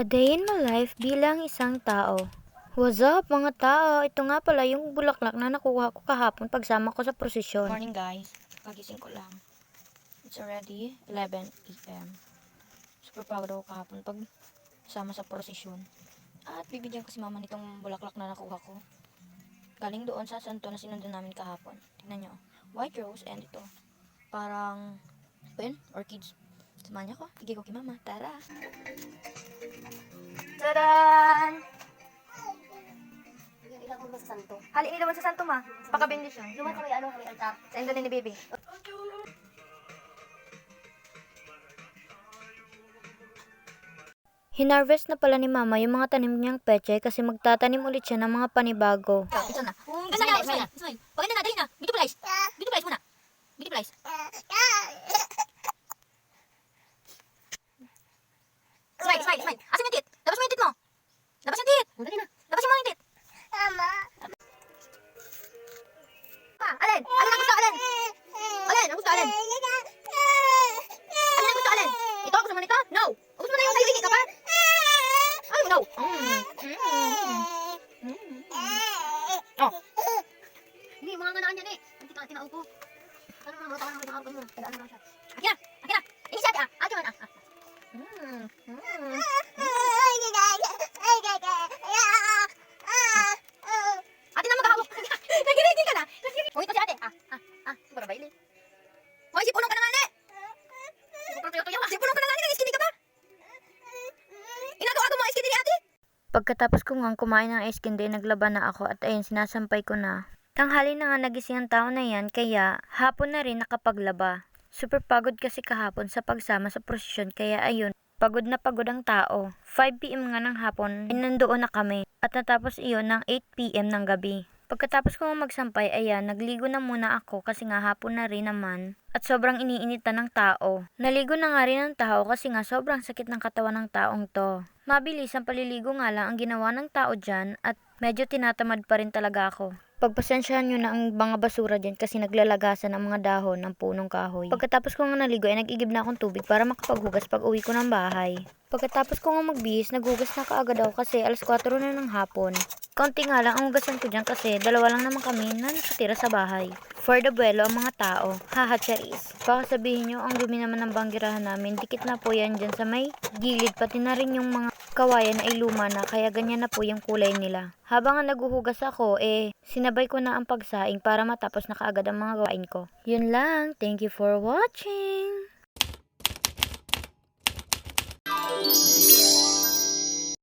A day in my life bilang isang tao. What's up mga tao? Ito nga pala yung bulaklak na nakuha ko kahapon pagsama ko sa prosesyon. Morning guys, kagising ko lang. It's already 11 a.m. Super proud ako kahapon pag sama sa prosesyon. At bibigyan ko si mama nitong bulaklak na nakuha ko. Galing doon sa santo na sinundan namin kahapon. Tingnan nyo. White rose and ito. Parang, yun? Orchids. Samahan niyo ako. Bigay ko kay mama. Tara! Tadan! Ilang ko sa santo. Hali ni naman sa santo ma. Paka-bendisyon. Luman kami ano kami altar. Sa endo ni baby. Hinarvest na pala ni mama yung mga tanim niyang peche kasi magtatanim ulit siya ng mga panibago. Ito na. Paganda na, dali na. Beauty place. Beauty place muna. Beauty place. Smile, smile, smile. Asan yung tit? Labas mo yung tit mo. Labas yung tit. Dali na. Labas mo yung tit. Pa, alin? Alin ang gusto, alin? Alin ang gusto, alin? Alin ang gusto, alin? Ito, gusto mo nito? No. Gusto mo na yung naiwigi ka pa? Ay, no. Mm. Mm. Mm. Oh. Hindi, mga ganaan yan eh. Hindi ka tinaupo. Ano mga mga takang nakakapin mo? Tagaan mo siya. Si punong ka na nga, ne. Nag-skinny ka ba? Inagawa ko mo skinny ni ate. Pagkatapos ko nga kumain ng ice candy, naglaban na ako at ayun, sinasampay ko na. Tanghali na nga nagising ang tao na yan, kaya hapon na rin nakapaglaba. Super pagod kasi kahapon sa pagsama sa prosesyon, kaya ayun, pagod na pagod ang tao. 5pm nga ng hapon, ay nandoon na kami. At natapos iyon ng 8pm ng gabi. Pagkatapos ko magsampay, ayan, nagligo na muna ako kasi nga hapon na rin naman. At sobrang iniinitan ng tao. Naligo na nga rin ng tao kasi nga sobrang sakit ng katawan ng taong to. Mabilis ang paliligo nga lang ang ginawa ng tao dyan at medyo tinatamad pa rin talaga ako. Pagpasensyahan nyo na ang mga basura dyan kasi naglalagasan ang mga dahon ng punong kahoy. Pagkatapos ko nga naligo ay nag-igib na akong tubig para makapaghugas pag uwi ko ng bahay. Pagkatapos ko nga magbihis, naghugas na kaagad ako kasi alas 4 na ng hapon. Kaunti nga lang ang hugasan ko dyan kasi dalawa lang naman kami na nakatira sa bahay. For the buwelo ang mga tao. Haha, charis. Baka sabihin nyo, ang dumi naman ng banggirahan namin. Dikit na po yan dyan sa may gilid. Pati na rin yung mga kawayan ay luma na kaya ganyan na po yung kulay nila. Habang naguhugas ako, eh, sinabay ko na ang pagsaing para matapos na kaagad ang mga gawain ko. Yun lang. Thank you for watching!